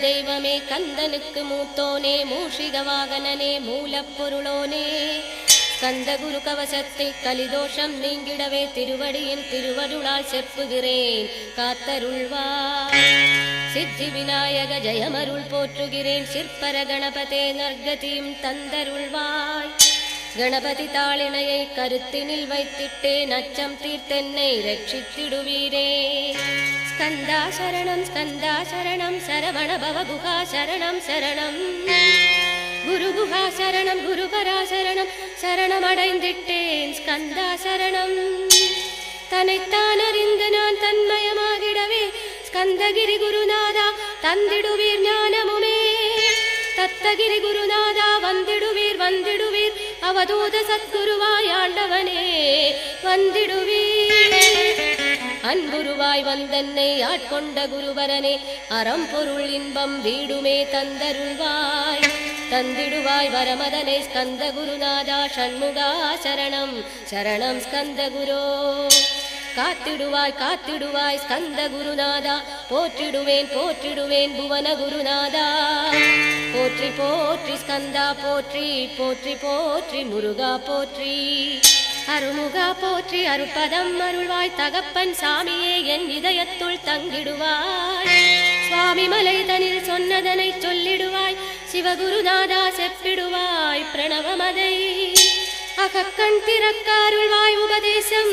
தெய்வமே கந்தனுக்கு மூத்தோனே மூஷிக வாகனனே மூலப்பொருளோனே. கந்த குரு கவசத்தை கலிதோஷம் நீங்கிடவே திருவடியின் திருவருளால் செப்புகிறேன். காத்தருள்வா சித்தி விநாயக ஜெயமருள் போற்றுகிறேன். சிற்பர கணபதே நர்கதியும் தந்தருள்வாய். கணபதி தாளினையை கருத்தினில் வைத்திட்டேன் அச்சம் தீர்த்தென்னை ரட்சித்திடுவீரே. ஸ்கந்தா சரணம் ஸ்கந்தா சரணம் சரவண பவகுகா சரணம் சரணம். குருகுகா சரணம் குருபரா சரணம் சரணமடைந்திட்டேன் ஸ்கந்தா சரணம் தன்னைத்தான் அறிந்து நான் தன்மயமாகிடவே ஸ்கந்தகிரி குருநாதா தந்திடுவீர் ஞானமுமே. தத்தகிரி குருநாதா வந்திடுவீர் வந்திடுவீர் அவதூத சத்குருவாய் ஆண்டவனே வந்திடுவீர். அன்புருவாய் வந்தன்னை ஆட்கொண்ட குருவரனே அறம் பொருள் இன்பம் வீடுமே தந்தருள்வாய். தந்திடுவாய் வரமதனை ஸ்கந்த குருநாதா சண்முகா சரணம் சரணம் ஸ்கந்த குரோ. காத்திடுவாய் காத்திடுவாய் ஸ்கந்த குருநாதா. போற்றிடுவேன் போற்றிடுவேன் புவன குருநாதா. போற்றி போற்றி ஸ்கந்தா போற்றி போற்றி போற்றி முருகா போற்றி. அருமுகா போற்றி அருப்பதம் அருள்வாய். தகப்பன் சாமியே என் இதயத்துள் தங்கிடுவாய். சுவாமி மலை தனில் சொன்னதனை சொல்லிடுவாய். சிவகுருநாதா செப்பிடுவாய் பிரணவமதை. அகக்கண் திறக்க அருள்வாய் உபதேசம்.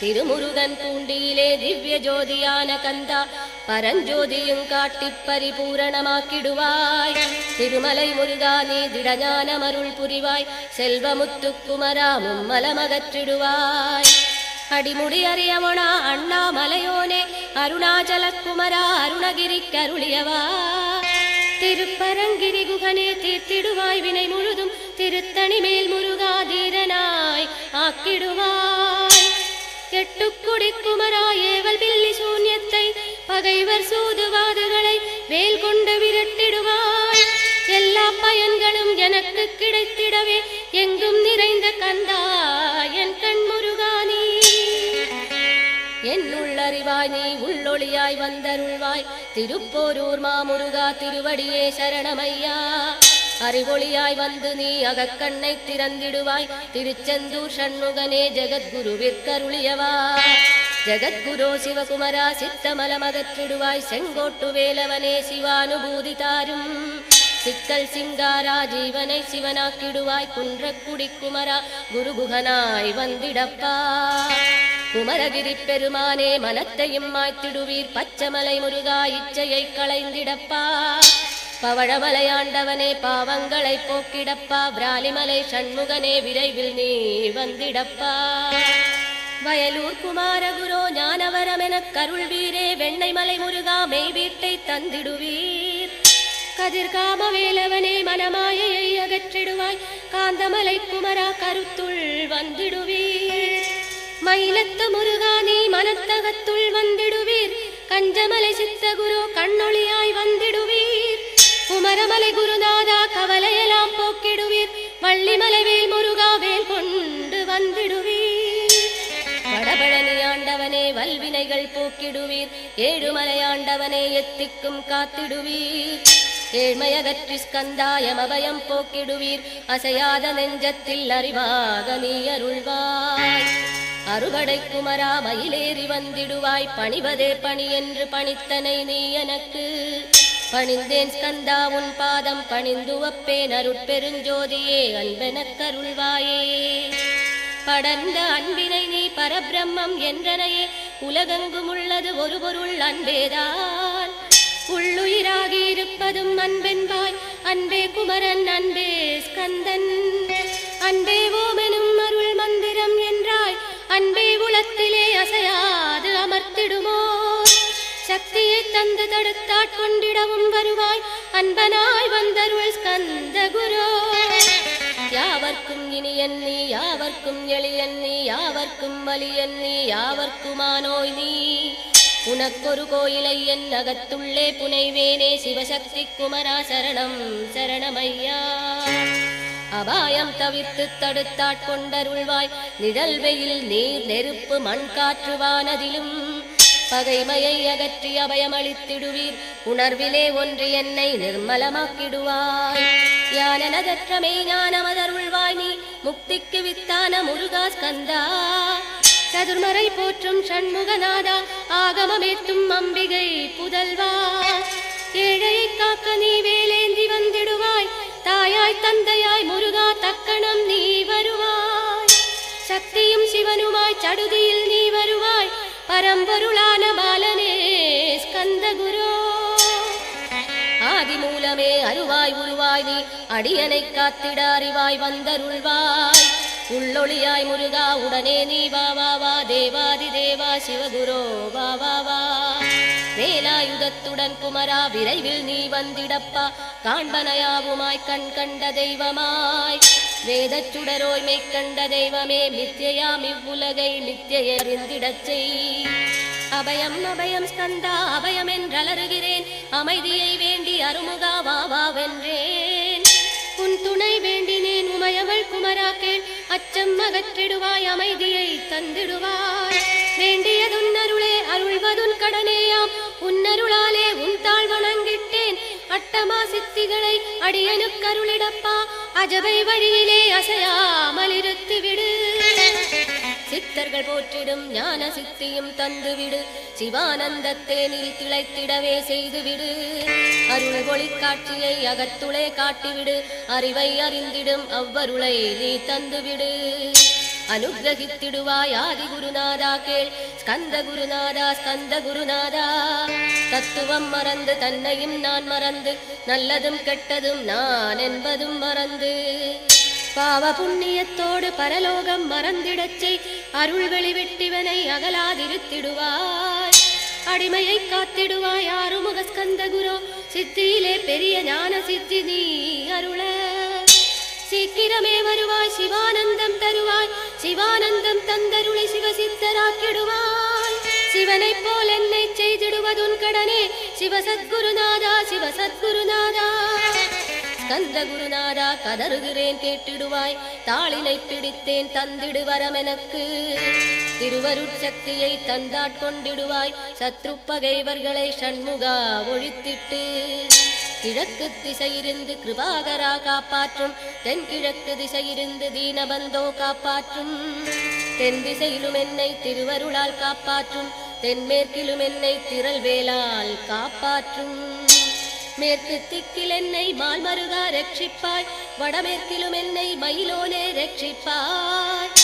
திருமுருகன் பூண்டியிலே திவ்ய ஜோதியான கந்தா பரஞ்சோதியும் காட்டி பரிபூரணமாக்கிடுவாய். திருமலை முருகா நீ திடஞான மருள் புரிவாய். செல்வமுத்துக்குமரா மலமகற்றிடுவாய் அடிமுடி அறியவனா அண்ணாமலையோனே அருணாச்சல குமரா அருணகிரி கருளியவா. திருப்பரங்கிரி குகனே தீர்த்திடுவாய். வினை முழுதும் திருத்தணி மேல் முருகா தீரனாய் ஆக்கிடுவாய். எட்டுக்குடி குமராயேவல் பில்லி சூன்யத்தை பகைவர் சூதுவாதுகளை வேல் கொண்டு விரட்டிடுவாய். எல்லா பயன்களும் எனக்கு கிடைத்திடவே எங்கும் நிறைந்த கந்தா என் கண்முருகானி என் உள்ளறிவாய் நீ உள்ளொளியாய் வந்தருள்வாய். திருப்போரூர் மாமுருகா திருவடியே சரணமையா. அறிவொளியாய் வந்து நீ அகக்கண்ணை திறந்திடுவாய். திருச்செந்தூர் சண்முகனே ஜெகத்குருவிற்கருளியவா. ஜெகத்குரோ சிவகுமரா சித்தமலமகற்றிடுவாய். செங்கோட்டு வேலவனே சிவானுபூதி தாரும். சிக்கல் சிங்காரா ஜீவனை சிவனாக்கிடுவாய். குன்றக்குடி குமரா குருகுகனாய் வந்திடப்பா. குமரகிரி பெருமானே மனத்தையும் மாய்த்திடுவீர். பச்சமலை முருகா இச்சையை களைந்திடப்பா. பவழமலையாண்டவனே பாவங்களை போக்கிடப்பா. விராலிமலை சண்முகனே விரைவில் நீ வந்திடப்பா. வயலூர் குமாரகுரோ ஞானவரமெனக் வெண்ணை மலை முருகா மெய் வீட்டை தந்திடுவீர். கதிர்காம வேலவனே மனமாயையை அகற்றிடுவாய். காந்தமலை குமரா கருத்துள் வந்திடுவீர். மயிலத்து முருகா நீ மனத்தகத்துள் வந்திடுவீர். கஞ்சமலை சித்தகுரு கண்ணொளியாய் வந்திடுவீர். குமரமலை குருநாதா கவலையெல்லாம் போக்கிடுவீர். வள்ளிமலை வேல் முருகா வேல் கொண்டு வந்திடுவீர். வடபழனி ஆண்டவனே வல்வினைகள் போக்கிடுவீர். ஏழுமலை ஆண்டவனே எத்திக்கும் காத்திடுவீர். ஏழ்மையகற்றி ஸ்கந்தாயம் அபயம் போக்கிடுவீர். அசையாத நெஞ்சத்தில் அறிவாக நீ அருள்வாய். அறுபடை குமரா மயிலேறி வந்திடுவாய். பணிவதே பணி என்று பணித்தனை நீ எனக்கு. பணிந்தேன் ஸ்கந்தா உன் பாதம் பணிந்து வப்பேன் அருட்பெருஞ்சோதியே அன்பெனக் கருள்வாயே. படர்ந்த அன்பினை நீ பரபிரம்மம் என்றனையே. உலகெங்கும் உள்ளது ஒரு பொருள் அன்பேதான். உள்ளுயிராகி இருப்பதும் அன்பென்பாய். அன்பே குமரன் அன்பே ஸ்கந்தன். அன்பே ஓமெனும் அருள் மந்திரம் என்றாய். அன்பே உளத்திலே அசையாது அமர்த்திடுமோ? சக்தியை தந்து தடுத்தாட்கொண்டிடவும் வருவாய். அன்பனாய் வந்தருள் ஸ்கந்த குரோ யாவர்க்கும் இனியன் நீ யாவர்க்கும் எளியன் நீ யாவர்க்கும் வலியன் நீ யாவர்க்குமானோய் நீ? உனக்கொரு கோயிலை என் அகத்துள்ளே புனைவேனே சிவசக்தி குமரா சரணம் சரணமையா. அபாயம் தவிர்த்து தடுத்தாட்கொண்டருள்வாய் நிழல் வெயில் நீர் நெருப்பு மண் காற்று வானதிலும் பகைமையை அகற்றி அபயமளித்திடுவீர். உணர்விலே ஒன்று என்னை நிர்மலமாக்கிடுவாய். யானனதற்றமே ஞானமதருள்வாய் நீ. முக்திக்கு வித்தான முருகா ஸ்கந்தா. சதுர்மறை போற்றும் சண்முகநாதா. ஆகமமேத்தும் அம்பிகை புதல்வா. ஏழையை காக்க நீ வேலேந்தி வந்திடுவாய். தாயாய் தந்தையாய் முருகா தக்கணம் நீ வருவாய். சக்தியும் சிவனுமாய் சடுதியில் நீ வருவாய். பரம்பொருளான பாலனே ஸ்கந்த குரு ஆதி மூலமே அருவாய் உருவாய் நீ அடியனை காத்திட அறிவாய் வந்தருள்வாய். உள்ளொளியாய் முருகா உடனே நீ வா வா வா தேவாதி தேவா சிவகுரோ வா வா வா. வேலாயுதத்துடன் குமரா விரைவில் நீ வந்திடப்பா. காண்பனையாவுமாய் கண் கண்ட தெய்வமாய். வேதச் சுடரோய் மெய்க்கண்ட தெய்வமே மித்யாம் இவ்வுலகை மித்தியறிந்திடச் செய். அபயம் அபயம் ஸ்கந்தா அபயம் என்றலருகிறேன் அமைதியை வேண்டி அருமுகா வா வென்றேன். உன் துணை வேண்டினேன் உமையவள் குமரா கேள். அச்சம் அகற்றிடுவாய் அமைதியை தந்திடுவாய். வேண்டியதுன்னருளே அருள்வதுன் கடனேயாம். உன்னருளாலே உன் தாழ் வணங்கிட்டேன். அட்டமா சித்திகளை அடியனுக்கருளிடப்பா அஜபை வழியிலே அசையாமல் இருத்து விடு சித்தர்கள் போற்றிடும் ஞான சித்தியும் தந்துவிடு. சிவானந்தத்தேனில் திளைத்திடவே செய்துவிடு. அருள் ஒளி காட்சியை அகத்துளே காட்டிவிடு. அறிவை அறிந்திடும் அவ்வருளை நீ தந்துவிடு. அனுகிரகித்திடுவாய் ஆதி குருநாதா கேள். ஸ்கந்த குருநாதா ஸ்கந்த குருநாதா தத்துவம் மறந்து தன்னையும் நான் மறந்து நல்லதும் கெட்டதும் நான் என்பதும் மறந்து. பாவ புண்ணியத்தோடு பரலோகம் மறந்திடச் செய். அருள் வெளிவிட்டிவனை அகலாதிருத்திடுவாய். அடிமையை காத்திடுவாய் ஆறுமுக குரு சித்தியிலே பெரிய ஞான சித்தி நீ அருள. சீக்கிரமே வருவாய் சிவானந்தம் தருவாய் சிவானந்தம் தந்தருளை சிவசித்தராக்கிடுவாய். சிவனைப் போல் என்னை செய்திடுவதுன் கடனே சிவசத்குருநாதா சிவசத்குருநாதா. கந்த குருநாதா கதறுகிறேன் கேட்டிடுவாய். தாளினை பிடித்தேன் தந்திடு வரமெனக்கு திருவருட்சக்தியை தந்தாட்கொண்டிடுவாய் சத்ரு பகைவர்களை சண்முகா ஒழித்திட்டு. கிழக்கு திசையிருந்து கிருபாகரா காப்பாற்றும். தென்கிழக்கு திசையிருந்து தீனபந்தோ காப்பாற்றும். தென் திசையிலும் என்னை திருவருளால் காப்பாற்றும். தென்மேற்கிலும் என்னை திரள்வேலால் காப்பாற்றும். மேற்கு திக்கில் என்னை மால்மருகா ரட்சிப்பாய். வடமேற்கிலும் என்னை மயிலோனே ரட்சிப்பாய்.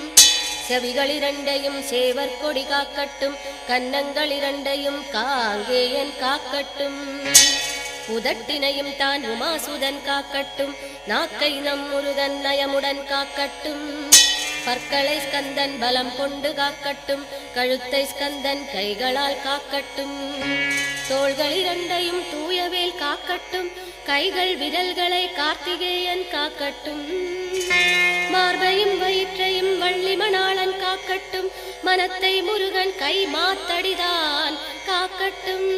செவிகள் இரண்டையும் சேவர் கொடி காக்கட்டும் கன்னங்கள் இரண்டையும் காங்கேயன் காக்கட்டும். உதட்டினையும் தான் உமாசுதன் காக்கட்டும் நாக்கை நம் முருகன் நயமுடன் காக்கட்டும். பற்களை ஸ்கந்தன் பலம் கொண்டு காக்கட்டும் கழுத்தை ஸ்கந்தன் கைகளால் காக்கட்டும். தோள்கள் இரண்டையும் தூயவேல் காக்கட்டும் கைகள் விரல்களை கார்த்திகேயன் காக்கட்டும். மார்பையும் வயிற்றையும் வள்ளி மணாளன் காக்கட்டும். மனத்தை முருகன் கை மாத்தடிதான் காக்கட்டும்.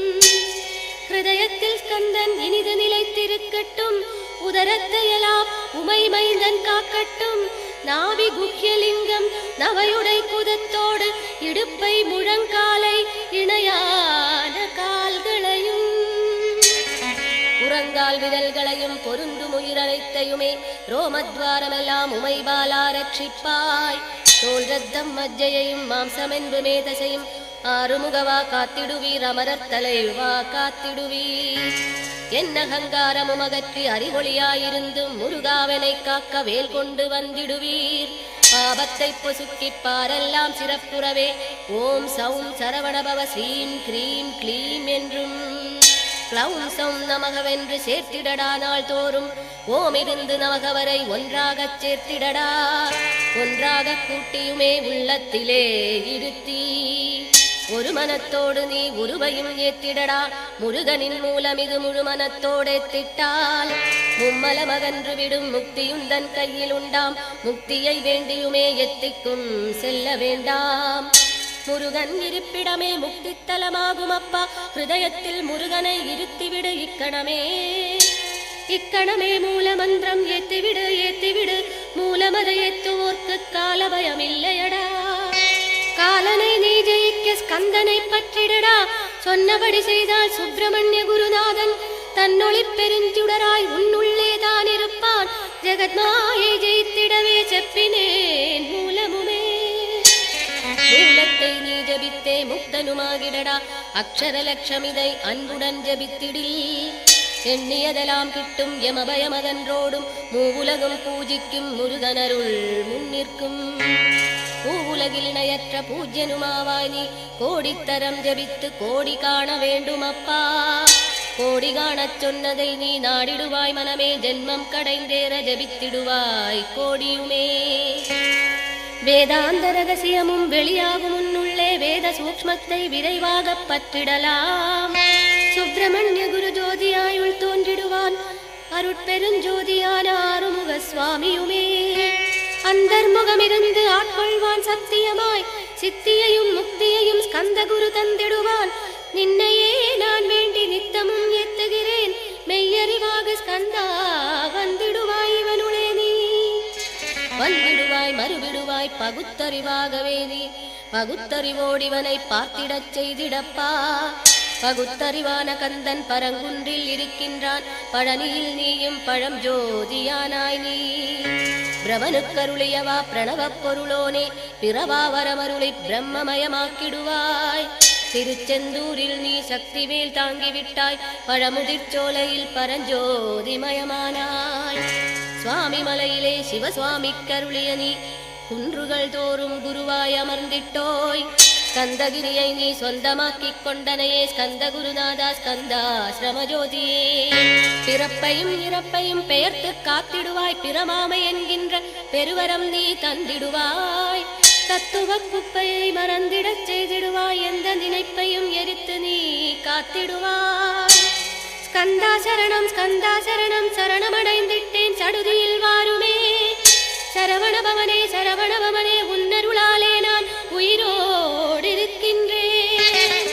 ஹிருதயத்தில் ஸ்கந்தன் இனிது நிலைத்திருக்கட்டும். உதரத்தையெல்லாம் உமை மைந்தன் காக்கட்டும். நாவி குக்கியலிங்கம் நவையுடை குதத்தோடு இடுப்பை முழங்காலை இணையான விரல்களையும் பொருந்தும் உயிரனைத்தையுமே ரோமத்வாரமெல்லாம் உமைபாலா ரட்சிப்பாய். தோல் ரத்தம் மஜ்ஜையையும் மாம்சமென்பு மேதசையும் ஆறுமுகவா காத்திடுவீர் அமரர் தலைவா காத்திடுவீர். என்ன அகங்காரமும் அகற்றி அறிவொளியாயிருந்தும் முருகாவனை காக்க வேல் கொண்டு வந்திடுவீர். பாபத்தை பொசுக்கி பாரெல்லாம் சிறப்புறவே ஓம் சௌம் சரவணபவ ஸ்ரீம் க்ரீம் க்ளீம் என்றும் க்ளௌம் சௌம் நமகவென்று சேர்த்திடடா நாள் தோறும் ஓமிருந்து நமகவரை ஒன்றாகச் சேர்த்திடடா. ஒன்றாக கூட்டியுமே உள்ளத்திலே இருத்தி. ஒரு மனத்தோடு நீ உருவையும் ஏத்திடடா. முருகனின் மூலம் இது முழு மனத்தோடே திட்டால். மும்மல மகன்று விடும் முக்தியுந்தன் கையில் உண்டாம். முக்தியை வேண்டியுமே எத்திக்கும் செல்ல வேண்டாம். முருகன் இருப்பிடமே முக்தித்தலமாகும் அப்பா ஹிருதயத்தில் முருகனை இருத்திவிடு இக்கணமே. இக்கணமே மூலமந்திரம் ஏத்திவிடு ஏத்திவிடு. மூலமத ஏத்துவோர்க்கு கால பயமில்லையடா காலனை நீ ஜெயிக்க ஸ்கந்தனை பற்றிடடா. சொன்னபடி செய்தால் சுப்பிரமணிய குருநாதன் தன்னொளி பெருஞ்சுடராய் உன்னுள்ளே தான் இருப்பான். ஜெகத்மாயை ஜெயித்திடவே செப்பினேன். முக்தனுமாகிடடா. அக்ஷர லட்சமிதை அன்புடன் ஜபித்திடில். எண்ணியதெல்லாம் கிட்டும் யமபயமதன்றோடும் மூவுலகம் பூஜிக்கும் முருகனருள் முன்னிற்கும். பூவுலகில் இணையற்ற பூஜ்யனுமாவாயி கோடித்தரம் ஜபித்து கோடி காண வேண்டும் அப்பா கோடி காணச் சொன்னதை நீ நாடிடுவாய் மனமே ஜென்மம் கடைந்தேற ஜபித்திடுவாய் கோடியுமே. வேதாந்த ரகசியமும் வெளியாகும் உன்னுள் வேத சூக்மத்தை விரைவாக பற்றிடலாம். சுப்பிரமணிய குரு ஜோதியாயுள் தோன்றிடுவான். அருட்பெருஞ்சோதியான ஆறுமுக சுவாமியுமே அந்தர்முகமிருந்து ஆட்கொள்வான் சத்தியமாய். சித்தியையும் முக்தியையும் ஸ்கந்த குரு தந்திடுவான். நின்னையே நான் வேண்டி நித்தமும் எத்துகிறேன் மெய்யறிவாக ஸ்கந்தா வந்திடுவாய் இவனுளே நீ. வந்திடுவாய் மறுவிடுவாய் பகுத்தறிவாகவே நீ. பகுத்தறிவோடிவனை பார்த்திடச் செய்திடப்பா. பகுத்தறிவான கந்தன் பரங்குன்றில் இருக்கின்றான். பழனியில் நீயும் பழம் ஜோதியானாய் நீ. பிரமனுக்கருளியவா பிரணவப் பொருளோனே பிறவா வரமருளை பிரம்மமயமாக்கிடுவாய். திருச்செந்தூரில் நீ சக்தி மேல் தாங்கிவிட்டாய் பழமுதிர்ச்சோலையில் பரஞ்சோதிமயமானாய். சுவாமி மலையிலே சிவசுவாமி கருளிய நீ குன்றுகள் தோறும் குருவாய் அமர்ந்திட்டோய். ஸ்கந்தகிரியை நீ சொந்தமாக்கிக் கொண்டனையே ஸ்கந்த குருநாதா ஸ்கந்தா ஸ்ரமஜோதியே பிறப்பையும் இறப்பையும் பெயர்த்து காத்திடுவாய் பிரமாமை என்கின்ற பெருவரம் நீ தந்திடுவாய். தத்துவ குப்பையை மறந்திடச் செய்திடுவாய் எந்த நினைப்பையும் எரித்து நீ காத்திடுவாய். ஸ்கந்தா சரணம் ஸ்கந்தா சரணம் சரணமடைந்திட்டேன் சடுதியில் வாருமே. சரவணபவனே சரவணபவனே உன்னருளாலே நான் உயிரோடு இருக்கின்றேன்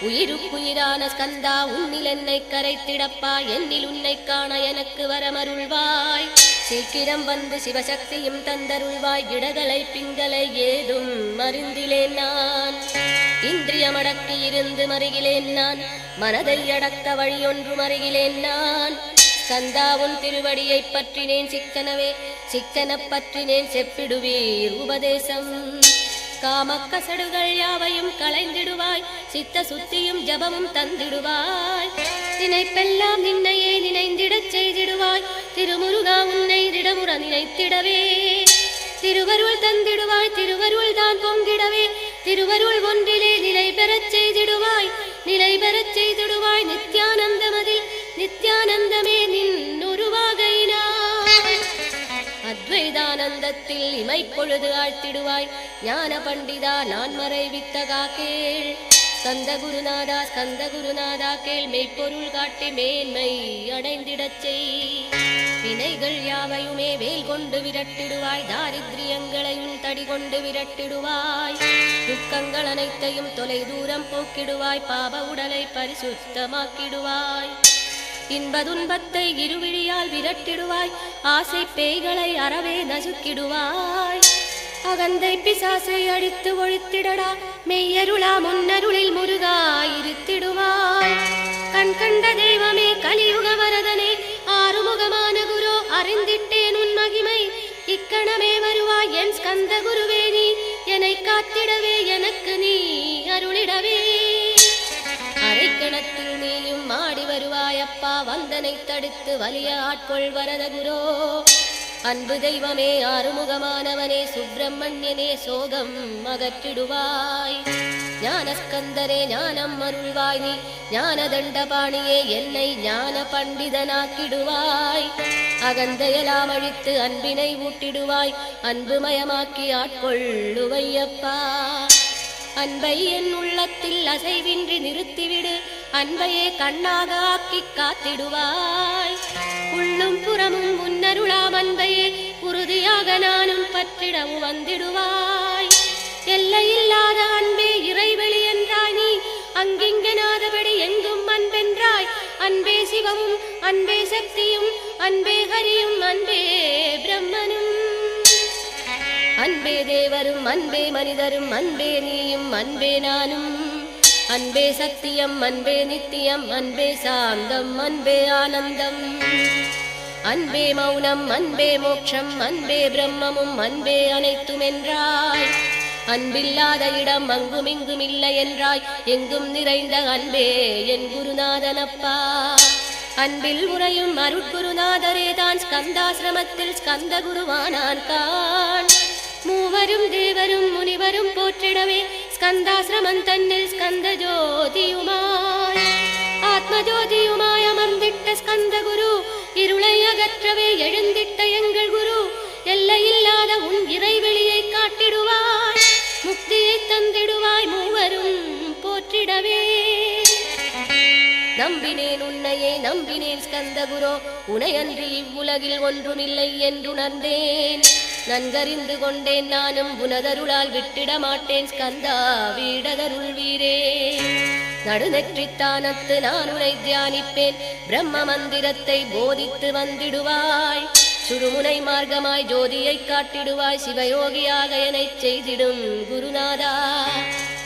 உயிருக்குயிரான ஸ்கந்தா உன்னில் என்னை கரைத்திடப்பா என்னில் உன்னை காண எனக்கு வரமருள்வாய். சீக்கிரம் வந்து சிவசக்தியும் தந்தருள்வாய் இடகலை பிங்களை ஏதும் மருந்திலேன் நான். இந்திரியமடக்கி இருந்து மருகிலேன் நான் மனதை அடக்க வழியொன்று மருகிலேன் நான். கந்தாவுன் திருவடியைப் பற்றினேன் சிக்கனவே சிக்கனப் பற்றினேன் செப்பிடுவீர் உபதேசம். காமக்கசடுகள் யாவையும் களைந்திடுவாய் சித்த சுத்தியும் ஜபமும் தந்திடுவாய். நினைப்பெல்லாம் நின்னையே நினைந்திடச் செய்திடுவாய் திருமுருகா உன்னை திடமுற நினைத்திடவே. திருவருள் தந்திடுவாய் திருவருள் தான் பொங்கிடவே. திருவருள் ஒன்றிலே நிலை பெறச் செய்திடுவாய் நிலை பெறச் செய்திடுவாய். நித்யானந்தமதில் நித்யானந்தமே நின் உருவாக அத்வைதானந்தத்தில் இமைப்பொழுது ஆழ்த்திடுவாய். ஞான பண்டிதா நான் மறைவித்த காக்கேள். ஸ்கந்த குருநாதா ஸ்கந்த குருநாதா கேள். மெய்ப்பொருள் காட்டி மேன்மை அடைந்திடச் செய். வினைகள் யாவையுமே வேல் கொண்டு விரட்டிடுவாய். தாரித்ரியங்களையும் தடி கொண்டு விரட்டிடுவாய். துக்கங்கள் அனைத்தையும் தொலை தூரம் போக்கிடுவாய். பாப உடலை பரிசுத்தமாக்கிடுவாய். இன்ப துன்பத்தை இருவிழியால் விரட்டிடுவாய். ஆசை பேய்களை அறவே நசுக்கிடுவாய். அகந்தை பிசாசை அடித்து ஒழித்திடடா. மெய்யருளா முன்னருளில் முருகா இருத்திடுவாய். கண் கண்ட தெய்வமே கலியுக வரதனே. ஆறுமுகமான குரு அறிந்திட்டேன் உன் மகிமை. இக்கணமே வருவாய் என் ஸ்கந்த குருவே நீ. என்னை காத்திடவே எனக்கு நீ அருளிடவே. அப்பா வந்தனை தடுத்து வலிய ஆட்கொள் வரத குரோ அன்பு தெய்வமே ஆறுமுகமானவனே சுப்பிரமணியனே சோகம் அகற்றிடுவாய். ஞானஸ்கந்தரே ஞானம் அருள்வாய் நீ. ஞான தண்டபாணியே என்னை ஞான பண்டிதனாக்கிடுவாய். அகந்தையெல்லாம் அழித்து அன்பினை ஊட்டிடுவாய். அன்பு மயமாக்கி ஆட்கொள்ளுவையப்பா அன்பை என் உள்ளத்தில் அசைவின்றி நிறுத்திவிடு. அன்பையே கண்ணாக ஆக்கி காத்திடுவாய். உள்ளும் புறமும் முன்னருளாம் அன்பையே உறுதியாக நானும் பற்றிடவும் வந்திடுவாய். எல்லையில்லாத அன்பே இறைவெளி என்றாய் நீ அங்கிங்கனாதபடி எங்கும் அன்பென்றாய். அன்பே சிவமும் அன்பே சக்தியும் அன்பே ஹரியும் அன்பே பிரம்மனும். அன்பே தேவரும் அன்பே மனிதரும் அன்பே நீயும் அன்பே நானும். அன்பே சத்தியம் அன்பே நித்தியம் அன்பே சாந்தம் அன்பே ஆனந்தம். அன்பே மௌனம் அன்பே மோட்சம் அன்பே பிரம்மமும் அன்பே அனைத்தும் என்றாய். அன்பில்லாத இடம் அங்கும் இங்கும் இல்லை என்றாய். எங்கும் நிறைந்த அன்பே என் குருநாதனப்பா. அன்பில் உரையும் அருட்குருநாதரே தான் ஸ்கந்தாசிரமத்தில் ஸ்கந்த குருவானான் கான் மூவரும் தேவரும் முனிவரும் போற்றிடவே ஸ்கந்தாசிரமம் தன்னில் ஸ்கந்த ஜோதியுமாய் ஆத்ம ஜோதியுமாய் அமர்ந்திட்ட ஸ்கந்த குரு இருளை அகற்றவே எழுந்திட்ட எங்கள் குரு எல்லையில்லாத உன் இறைவெளியை காட்டிடுவாய் முக்தியை தந்திடுவாய் மூவரும் போற்றிடவே நம்பினேன் உன்னையே நம்பினேன் ஸ்கந்தகுரோ உனையன்றி இவ்வுலகில் ஒன்றுமில்லை என்றுணர்ந்தேன் நன்கறிந்து கொண்டேன் நானும் உனதருளால் விட்டிட மாட்டேன் ஸ்கந்தா வீடதருள் வீரே. நடுநெற்றித்தானத்து நான் உனை தியானிப்பேன் பிரம்ம மந்திரத்தை போதித்து வந்திடுவாய். சுடுமுனை மார்க்கமாய் ஜோதியை காட்டிடுவாய் சிவயோகியாக எனச் செய்திடும் குருநாதா.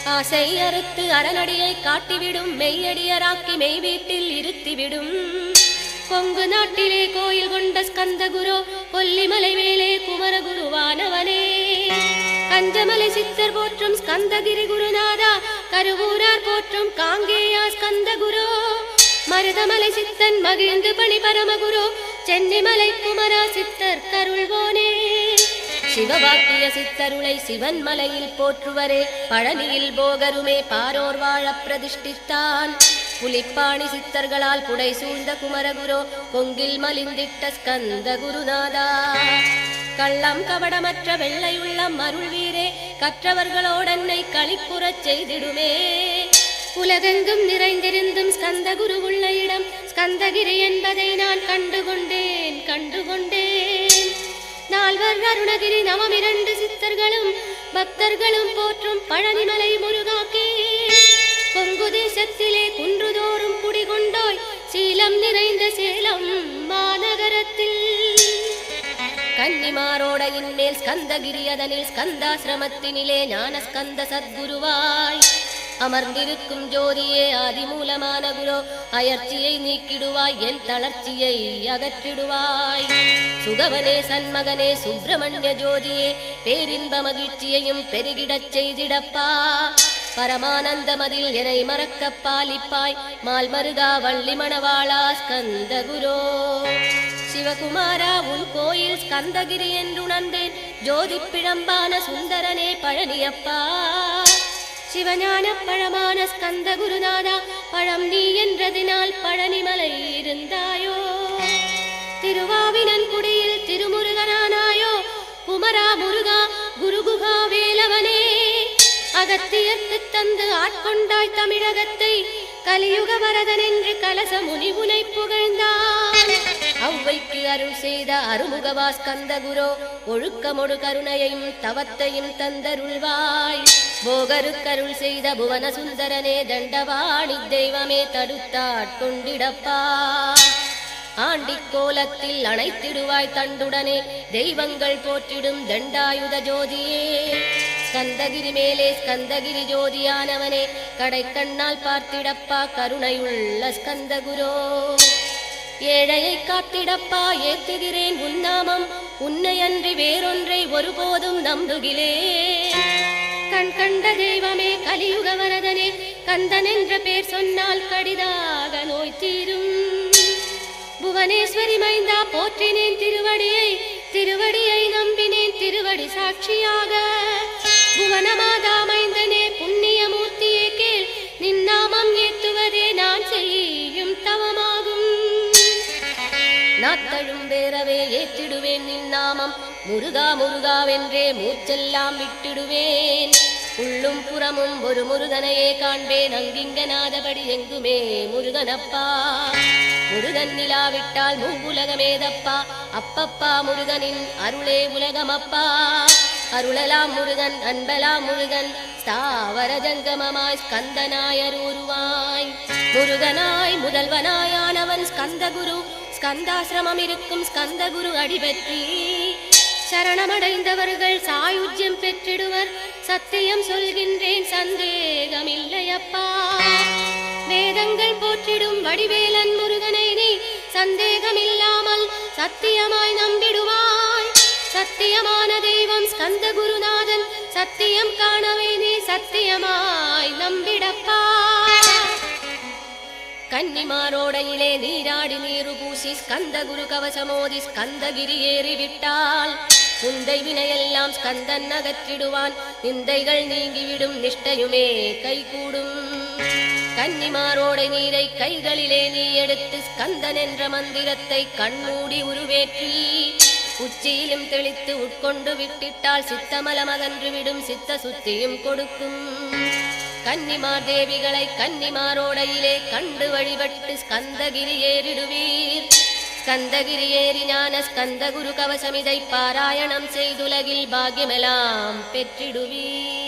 ஆசை அறுத்து அரணடியை காட்டிவிடும் மெய்யடியராக்கி மெய் வீட்டில் இருத்திவிடும். கொங்கு நாட்டிலே கோயில் கொண்ட ஸ்கந்த குரு கொல்லிமலை மேலே குமரகுருவானவனே கஞ்சமலை சித்தர் போற்றும் ஸ்கந்தகிரி குருநாதா கருவூரார் போற்றும் காங்கேயா ஸ்கந்த குரு மருதமலை சித்தன் மகிழ்ந்து பணி பரமகுரு சென்னிமலை குமரா சித்தர் கருள்வோனே. சிவவாக்கிய சித்தருளை சிவன் மலையில் போற்றுவரே பழனியில் போகருமே பாரோர் வாழ பிரதிஷ்டித்தான். புலிப்பாணி சித்தர்களால் புடை சூழ்ந்த குமரகுரோ பொங்கில் மலிந்திட்ட ஸ்கந்த குருநாதா கள்ளம் கவடமற்ற வெள்ளை உள்ளம் அருள் வீரே கற்றவர்களோடன்னை களிப்புறச் செய்திடுமே. உலகெங்கும் நிறைந்திருந்தும் ஸ்கந்த குரு உள்ள இடம் ஸ்கந்தகிரி என்பதை நான் கண்டுகொண்டேன் கண்டுகொண்டேன். நால்வர் அருணகிரி நவமிரண்டு சித்தர்களும் பக்தர்களும் போற்றும் பழனிமலை முருகாக்கே கொங்கு தேசத்திலே குன்றுதோறும் குடிகொண்டாய் சீலம் நிறைந்த சேலம் மாநகரத்தில். கன்னிமாரோடையின் மேல் ஸ்கந்தகிரி அதனில் ஸ்கந்தாசிரமத்தினிலே ஞான ஸ்கந்த சத்குருவாய். அமர்ந்திருக்கும் ஜோதியே ஆதிமூலமான குரோ அயர்ச்சியை நீக்கிடுவாய் என் தளர்ச்சியை அகற்றிடுவாய். சுகவனே சண்மகனே சுப்பிரமணிய ஜோதியே பேரின்ப மகிழ்ச்சியையும் பெருகிடச் செய்திடப்பா. பரமானந்தமதில் என்னை மறக்க பாலிப்பாய். மால் மருகா வள்ளி மணவாளா ஸ்கந்த குரோ சிவகுமாரா உன் கோயில் ஸ்கந்தகிரி என்றுணர்ந்தேன் ஜோதி பிழம்பான சுந்தரனே பழனியப்பா. சிவஞான பழமான ஸ்கந்த குருநாதா பழம் நீ என்றதினால் பழனிமலை இருந்தாயோ. திருவாவினன் குடியில் திருமுருகனானாயோ. குமரா முருகா குருகுகா வேலவனே அகத்தியத்து தந்து ஆட்கொண்டாய் தமிழகத்தை கலியுக வரதன் என்று கலச முனிவுனை புகழ்ந்தான் அவ்வைக்கு அருள் செய்த அருமுகவா ஸ்கந்த குரு ஒழுக்கமொடு கருணையையும் தவத்தையும் தந்தருள்வாய். போகருக்கருள் செய்த புவன சுந்தரனே தண்டவாணி தெய்வமே தடுத்தாட்கொண்டிடப்பா ஆண்டி கோலத்தில் அணைத்திடுவாய் தண்டுடனே தெய்வங்கள் போற்றிடும் தண்டாயுத ஜோதியே. ஸ்கந்தகிரி மேலே ஸ்கந்தகிரி ஜோதியானவனே கடைக்கண்ணால் பார்த்திடப்பா கருணையுள்ள ஸ்கந்தகுரோ. ஏழையை காத்திடப்பா ஏத்துகிறேன் உன்னாமம் உன்னை அன்றி வேறொன்றை ஒருபோதும் நம்புகிறேன் கண் கண்ட தெய்வமே கலியுக வரதனே கந்தன் என்ற பேர் சொன்னால் கடிதாக நோய் தீரும் புவனேஸ்வரி மைந்தா போற்றினேன் திருவடியை திருவடியை நம்பினேன் திருவடி சாட்சியாக. புவனமாதாமைந்தனே புண்ணியமூர்த்தியே கேள். நின்னாமம் ஏத்துவதே நான் செய்யும் தவமாகும். நாத்தழும் வேறவே ஏற்றிடுவேன் நின் நாமம். முருகா முருகாவென்றே மூச்செல்லாம் விட்டிடுவேன். உள்ளும் புறமும் ஒரு முருகனையே காண்பேன். அங்கிங்கனாதபடி எங்குமே முருகனப்பா. முருகன் நிலாவிட்டால் மூவுலகமேதப்பா. அப்பப்பா முருகனின் அருளே உலகமப்பா. அருளலாம் முருகன் அன்பலாம் முருகன். ஸ்தாவர ஜங்கமமாய் ஸ்கந்தனாயர் உருவாய். முருகனாய் முதல்வனாயானவன் ஸ்கந்தகுரு. ஸ்கந்தாசிரமம் இருக்கும் ஸ்கந்தகுரு அடிபற்றி. சரணமடைந்தவர்கள் சாயுஜ்யம் பெற்றிடுவர். சத்தியம் சொல்கின்றேன் சந்தேகமில்லையப்பா. வேதங்கள் போற்றிடும் வடிவேலன் முருகனை நீ சந்தேகமில்லாமல் சத்தியமாய் நம்பிடுவாய். சத்தியமான தெய்வம் ஸ்கந்த குருநாதன் சத்தியம் காணவே நீ சத்தியமாய் நம்பிடப்பா. கன்னிமாரோடையிலே நீராடி நீரு பூசி ஸ்கந்த குரு கவசமோதி ஸ்கந்தகிரி ஏறி விட்டால் உந்தை வினையெல்லாம் ஸ்கந்தன் அகற்றிடுவான் நிந்தைகள் நீங்கிவிடும் நிஷ்டையுமே கைகூடும். கன்னிமாரோடை நீரை கைகளிலே நீ எடுத்து ஸ்கந்தன் என்ற மந்திரத்தை கண்மூடி உருவேற்றி உச்சியிலும் தெளித்து உட்கொண்டு விட்டிட்டால் சித்தமலம் அகன்று விடும் சித்த சுத்தியும் கொடுக்கும். கன்னிமார் தேவிகளை கன்னிமாரோடையிலே கண்டு வழிபட்டு ஸ்கந்தகிரி ஏறிடுவீர். ஸ்கந்தகிரி ஏறி ஞான ஸ்கந்த குரு கவசமிதை பாராயணம் செய்துலகில் பாகியமெல்லாம் பெற்றிடுவீர்.